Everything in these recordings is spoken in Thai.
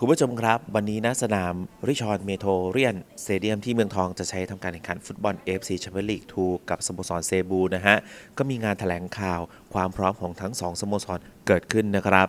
คุณผู้ชมครับ วันนี้ณสนามริชอนเมโทเรียนสเตเดียมที่เมืองทองจะใช้ทำการแข่งขันฟุตบอล FC แชมเปี้ยนลีก2กับสโมสรเซบูนะฮะ ก็มีงานถแถลงข่าวความพร้อมของทั้ง 2 สโมสรเกิดขึ้นนะครับ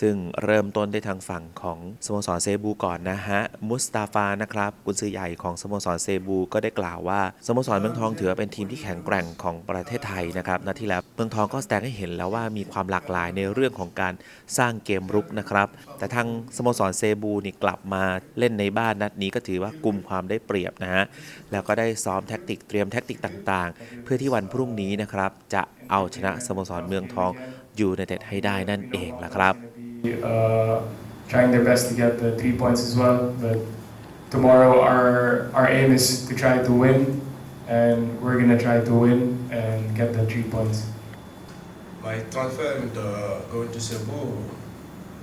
ซึ่งเริ่มต้นได้ทางฝั่งของสโมสรเซบูก่อนนะฮะ มุสตาฟานะครับกุนซือใหญ่ของสโมสรเซบู ก็ได้กล่าวว่าสโมสรเมืองทองถือว่าเป็นทีมที่แข็งแกร่งของประเทศไทยนะครับนัดที่แล้วเมืองทองก็แสดงให้เห็นแล้วว่ามีความหลากหลายในเรื่องของการสร้างเกมรุกนะครับ แต่ทางสโมสรเซบูนี่กลับมาเล่นในบ้านนัดนี้ก็ถือว่ากลุ่มความได้เปรียบนะฮะแล้วก็ได้ซ้อมแท็กติกเตรียมแท็กติกต่างๆ เพื่อที่วันพรุ่งนี้นะครับจะเอาชนะสโมสรเมืองทองอยูไนเต็ดให้ได้นั่นเองละครับ uh, trying their best to get the three points as well. But tomorrow, our our aim is to try to win, and we're gonna try to win and get the three points. My transfer with the going to Cebu,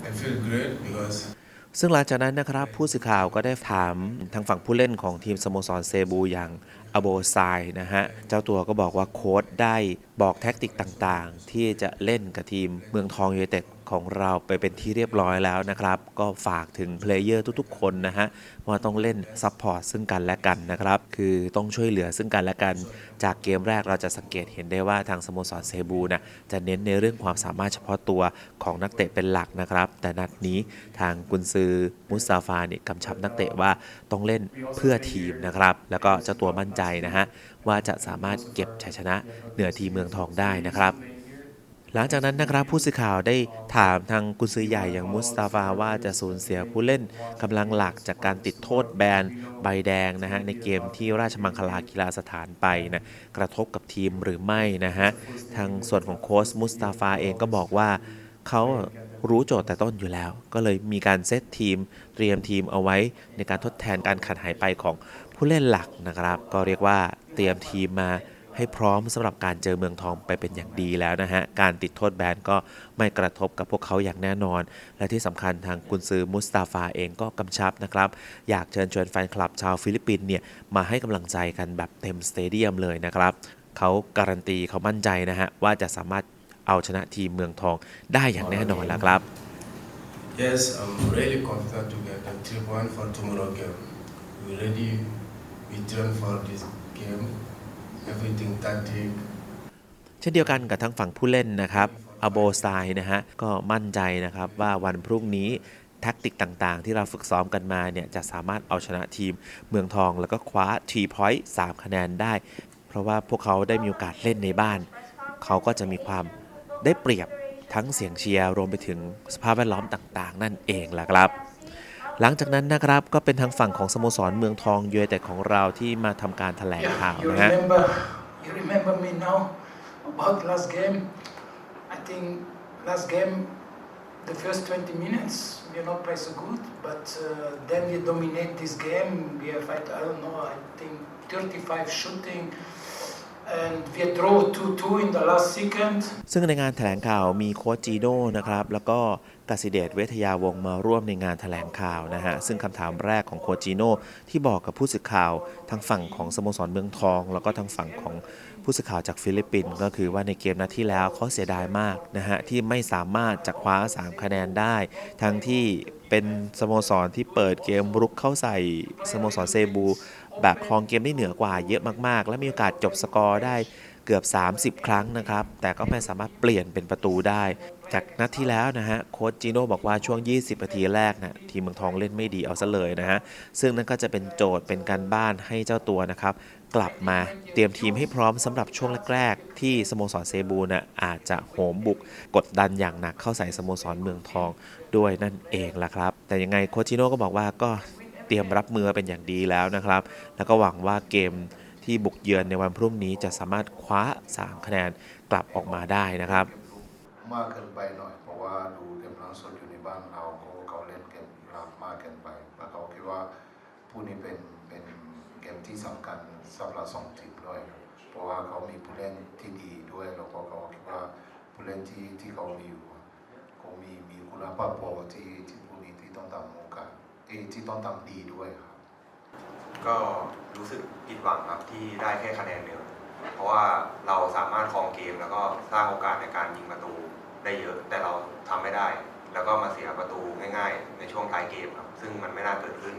I feel great because ซึ่งหลังจากนั้นนะครับผู้สื่อข่าวก็ได้ถามทางฝั่งผู้เล่นของทีมสโมสรเซบูอย่างอโบไซนะฮะ เจ้าตัวก็บอกว่าโค้ชได้บอกแท็กติกต่างๆ ที่จะเล่นกับทีมเมืองทองยูไนเต็ด ของเราไปเป็นที่เรียบร้อยแล้วนะครับ ก็ฝากถึงเพลเยอร์ทุกๆ คนนะฮะว่าต้องเล่นซัพพอร์ตซึ่งกันและกันนะครับ คือต้องช่วยเหลือซึ่งกันและกัน จากเกมแรกเราจะสังเกตเห็นได้ว่าทางสโมสรเซบูนะจะเน้นในเรื่องความสามารถเฉพาะตัวของนักเตะเป็นหลักนะครับ แต่นัดนี้ทางกุนซือมุสตาฟาเนี่ยกำชับนักเตะว่าต้องเล่นเพื่อทีมนะครับ แล้วก็เจ้าตัวมั่นใจนะฮะว่าจะสามารถเก็บชัยชนะเหนือทีมเมืองทองได้นะครับ หลังจากนั้นนะครับผู้สื่อข่าวได้ถามทางกุนซือใหญ่อย่างมุสตาฟาว่าจะสูญเสียผู้เล่นกำลังหลักจากการติดโทษแบนใบแดงนะฮะในเกมที่ราชมังคลากีฬาสถานไปนะกระทบกับทีมหรือไม่นะฮะทางส่วนของโค้ชมุสตาฟาเองก็บอกว่าเขารู้โจทย์แต่ต้นอยู่แล้ว ก็เลยมีการเซตทีม เตรียมทีมเอาไว้ในการทดแทนการขาดหายไปของผู้เล่นหลักนะครับ ก็เรียกว่าเตรียมทีมมา ให้พร้อมสำหรับการเจอเมืองทองไปเป็นอย่างดีแล้วนะฮะ การติดโทษแบนก็ไม่กระทบกับพวกเขาอย่างแน่นอน และที่สำคัญทางกุนซือมุสตาฟาเองก็กำชับนะครับ อยากเชิญชวนแฟนคลับชาวฟิลิปปินส์เนี่ยมาให้กำลังใจกันแบบเต็มสเตเดียมเลยนะครับเขาการันตีเขามั่นใจนะฮะ ว่าจะสามารถเอาชนะทีมเมืองทองได้อย่างแน่นอนแล้วครับ yes, I'm really confident to get the three points for tomorrow game. We ready, we train for this game. เช่นเดียวกันกับทั้งฝั่งผู้เล่นนะครับอโบไซนะฮะก็มั่นใจนะครับว่าวันพรุ่งนี้แท็กติกต่างๆ ที่เราฝึกซ้อมกันมาเนี่ยจะสามารถเอาชนะทีมเมืองทอง แล้วก็คว้าทีพอยต์3คะแนนได้ เพราะว่าพวกเขาได้มีโอกาสเล่นในบ้าน เขาก็จะมีความได้เปรียบทั้งเสียงเชียร์รวมไปถึงสภาพแวดล้อมต่าง ๆ นั่นเองแหละครับ หลังจากนั้นนะครับก็เป็นทางฝั่งของสโมสรเมืองทองยูไนเต็ดของเราที่มาทำการแถลงข่าวนะฮะ you remember me now about last game. I think last game, the first 20 minutes, we are not play so good, but uh, then we dominate this game. We have, I don't know, I think 35 shooting, ซึ่งในงานแถลงข่าวมีโค้ชจีโน่นะครับ แล้วก็กสิเดชเวทยาวงมาร่วมในงานแถลงข่าวนะฮะ ซึ่งคำถามแรกของโค้ชจีโน่ที่บอกกับผู้สื่อข่าวทางฝั่งของสโมสรเมืองทอง แล้วก็ทางฝั่งของผู้สื่อข่าวจากฟิลิปปินส์ก็คือว่าในเกมนัดที่แล้วเขาเสียดายมากนะฮะ ที่ไม่สามารถจะคว้า 3 คะแนนได้ ทั้งที่เป็นสโมสรที่เปิดเกมรุกเข้าใส่สโมสรเซบู แบบครองเกมได้เหนือกว่าเยอะมากๆ และมีโอกาสจบสกอร์ได้เกือบ 30 ครั้งนะครับ แต่ก็ไม่สามารถเปลี่ยนเป็นประตูได้ จากนัดที่แล้วนะฮะโค้ชจีโน่บอกว่าช่วง 20 นาทีแรกนะทีมเมืองทองเล่นไม่ดีเอาซะเลยนะฮะ ซึ่งนั่นก็จะเป็นโจทย์เป็นการบ้านให้เจ้าตัวนะครับ กลับมาเตรียมทีมให้พร้อมสำหรับช่วงแรกๆ ที่สโมสรเซบูนะอาจจะโหมบุกกดดันอย่างหนักเข้าใส่สโมสรเมืองทองด้วยนั่นเองล่ะครับ แต่ยังไงโคชจิโน่ก็บอกว่าก็ เตรียมรับมือเป็นอย่างดีแล้วนะครับ แล้วก็หวังว่าเกมที่บุกเยือนในวันพรุ่งนี้จะสามารถคว้า 3 คะแนนกลับออกมาได้นะครับ มากเกินไปหน่อยเพราะว่าดูเกมล่าสุดอยู่ในบ้านเราเขาเขาเล่นเกมรับมากเกินไปแล้วเขาคิดว่าผู้นี้เป็นเป็นเกมที่สำคัญสำหรับสองทีมด้วย เพราะว่าเขามีผู้เล่นที่ดีด้วยแล้วก็เขาคิดว่าผู้เล่นที่ที่เขามีอยู่เขามีมีคุณภาพพอที่ที่ผู้นี้ที่ต้องทำ โอกาสเอยที่ต้องทำดีด้วยครับ ก็รู้สึกผิดหวังครับที่ได้แค่คะแนนเดียวเพราะว่าเราสามารถครองเกมแล้วก็สร้างโอกาสในการยิงประตูได้เยอะ แต่เราทำไม่ได้ แล้วก็มาเสียประตูง่าย ๆ ในช่วงช่วงท้ายเกมครับ ซึ่งมันไม่น่าเกิดขึ้น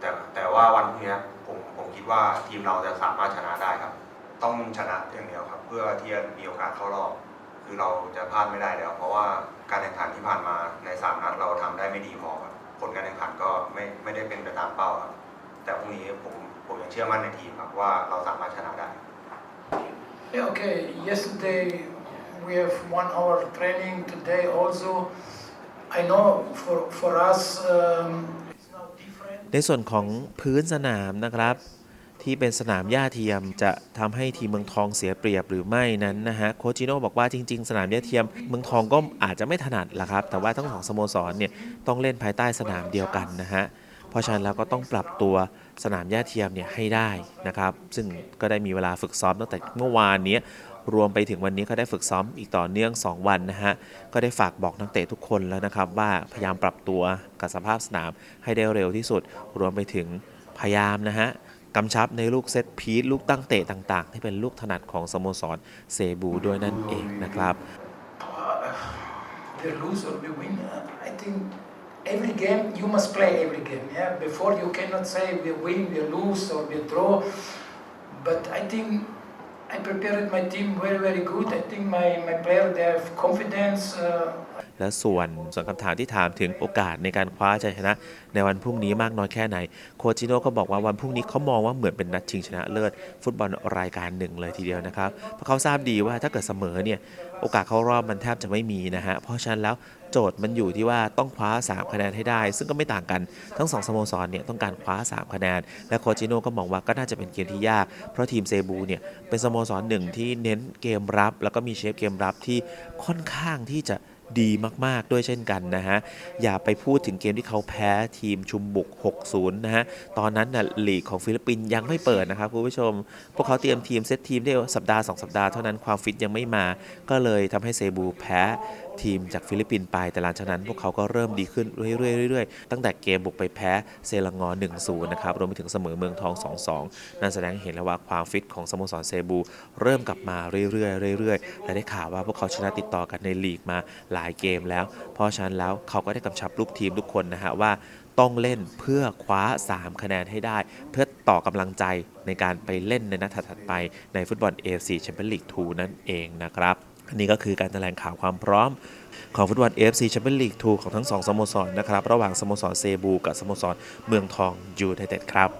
แต่แต่ว่าวันพรุ่งนี้ผมผมคิดว่าทีมเราจะสามารถชนะได้ครับ ต้องชนะอย่างเดียวครับ เพื่อที่จะมีโอกาสเข้ารอบ คือเราจะพลาดไม่ได้แล้ว เพราะว่าการแข่งขันที่ผ่านมาในสามนัดเราทำได้ไม่ดีพอครับ ผลการแข่งขันก็ไม่ไม่ได้เป็นไปตามเป้าครับ แต่พรุ่งนี้ผมผมยังเชื่อมั่นในทีมครับว่าเราสามารถชนะได้ Yeah, okay. Yesterday we have one hour training. Today also. I know for for us um, it's now different. ในส่วนของพื้นสนามนะครับ ที่เป็นสนามหญ้าเทียมจะทำให้ทีมเมืองทองเสียเปรียบหรือไม่นั้นนะฮะโคชจิโน่บอกว่าจริง ๆ สนามหญ้าเทียมเมืองทองก็อาจจะไม่ถนัดละครับ แต่ว่าทั้งสองสโมสรเนี่ยต้องเล่นภายใต้สนามเดียวกันนะฮะเพราะฉะนั้นแล้วก็ต้องปรับตัวสนามหญ้าเทียมเนี่ยให้ได้นะครับ ซึ่งก็ได้มีเวลาฝึกซ้อมตั้งแต่เมื่อวานนี้รวมไปถึงวันนี้ก็ได้ฝึกซ้อมอีกต่อเนื่อง 2 วันนะฮะ ก็ได้ฝากบอกนักเตะทุกคนแล้วนะครับ ว่าพยายามปรับตัวกับสภาพสนามให้ได้เร็วที่สุด รวมไปถึงพยายามนะฮะ กำชับในลูกเซตพีทลูกตั้งเตะต่างๆ ที่เป็นลูกถนัดของสโมสรเซบูด้วยนั่นเองนะครับ the lose or we win. Uh, I think every game you must play every game. Yeah, before you cannot say we win, we lose, or we draw. But I think prepared my team very, very good. I think my my player they have confidence. Uh, และส่วนส่วนคำถามที่ถามถึงโอกาสในการคว้าชัยชนะ ในวันพรุ่งนี้มากน้อยแค่ไหน โคชจิโน่ก็บอกว่าวันพรุ่งนี้เขามองว่าเหมือนเป็นนัดชิงชนะเลิศ ฟุตบอลรายการหนึ่งเลยทีเดียวนะครับ เพราะเขาทราบดีว่าถ้าเกิดเสมอเนี่ย โอกาสเข้ารอบมันแทบจะไม่มีนะฮะ เพราะฉะนั้นแล้ว โจทย์มันอยู่ที่ว่าต้องคว้า 3 คะแนนให้ได้ ซึ่งก็ไม่ต่างกันทั้งสองสโมสรเนี่ยต้องการคว้า 3 คะแนน และโคชจิโน่ก็มองว่าก็น่าจะเป็นเกมที่ยาก เพราะทีมเซบูเนี่ยเป็นสโมสรหนึ่งที่เน้นเกมรับ แล้วก็มีเชฟเกมรับที่ค่อนข้างที่จะดีมาก ๆ ด้วยเช่นกันนะฮะ อย่าไปพูดถึงเกมที่เขาแพ้ทีมชุมบุก 6-0 นะฮะ ตอนนั้นน่ะลีกของฟิลิปปินส์ยังไม่เปิดนะครับคุณผู้ชม พวกเขาเตรียมทีมเซตทีมได้สัปดาห์ 2 สัปดาห์เท่านั้นความฟิตยังไม่มา ก็เลยทำให้เซบูแพ้ ทีมจากฟิลิปปินส์ไป แต่หลังจากนั้นพวกเขาก็เริ่มดีขึ้นเรื่อยๆเรื่อยๆตั้งแต่เกมบุกไปแพ้เซลังงอ1-0นะครับรวมไปถึงเสมอเมืองทอง 2-2 นั่นแสดงให้เห็นแล้วว่าความฟิตของสโมสรเซบู เริ่มกลับมาเรื่อยๆเรื่อยๆและได้ข่าวว่าพวกเขาชนะติดต่อกันในลีกมาหลายเกมแล้ว เพราะฉะนั้นแล้วเขาก็ได้กำชับลูกทีมทุกคนนะฮะว่าต้องเล่นเพื่อคว้า 3 คะแนนให้ได้ เพื่อต่อกำลังใจในการไปเล่นในนัดถัดไปในฟุตบอล AFC Champions League 2 นั่นเองนะครับ อันนี้ก็คือการแถลงข่าวความพร้อม ของฟุตบอล AFC แชมเปี้ยนลีก2ของทั้ง 2สโมสรนะครับ ระหว่างสโมสรเซบู กับสโมสรเมืองทองยูไนเต็ดครับ